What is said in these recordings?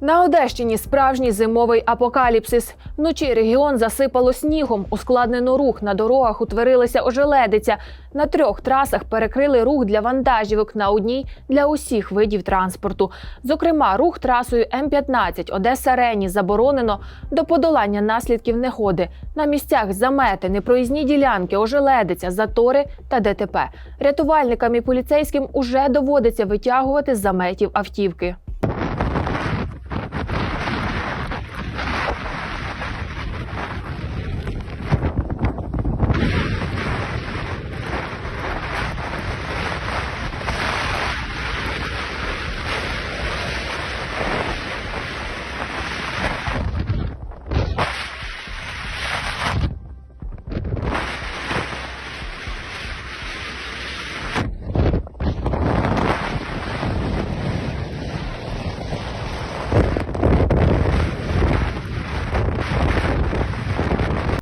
На Одещині справжній зимовий апокаліпсис. Вночі регіон засипало снігом. Ускладнено рух. На дорогах утворилася ожеледиця. На трьох трасах перекрили рух для вантажівок, на одній для усіх видів транспорту. Зокрема, рух трасою М-15 Одеса Рені заборонено до подолання наслідків негоди. На місцях замети, непроїзні ділянки, ожеледиця, затори та ДТП. Рятувальникам і поліцейським уже доводиться витягувати з заметів автівки.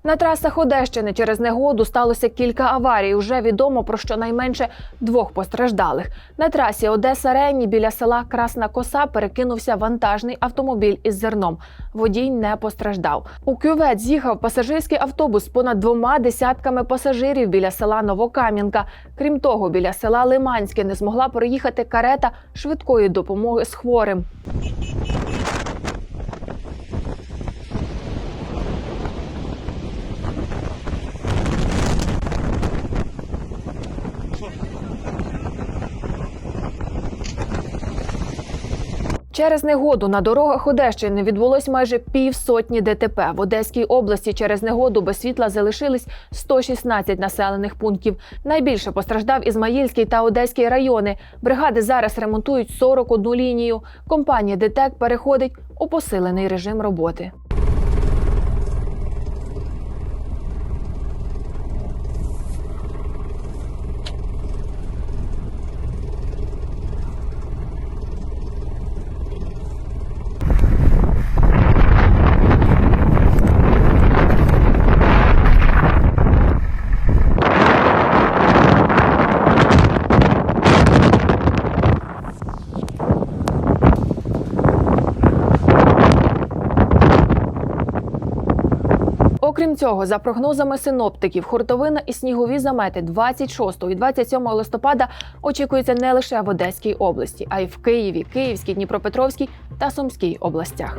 На трасах Одещини через негоду сталося кілька аварій. Уже відомо про щонайменше двох постраждалих. На трасі Одеса Рені біля села Красна Коса перекинувся вантажний автомобіль із зерном. Водій не постраждав. У кювет з'їхав пасажирський автобус з понад двома десятками пасажирів біля села Новокам'янка. Крім того, біля села Лиманське не змогла проїхати карета швидкої допомоги з хворим. Через негоду на дорогах Одещини відбулось майже півсотні ДТП. В Одеській області через негоду без світла залишились 116 населених пунктів. Найбільше постраждав Ізмаїльський та Одеський райони. Бригади зараз ремонтують 41 лінію. Компанія ДТЕК переходить у посилений режим роботи. Окрім цього, за прогнозами синоптиків, хуртовина і снігові замети 26 і 27 листопада очікуються не лише в Одеській області, а й в Києві, Київській, Дніпропетровській та Сумській областях.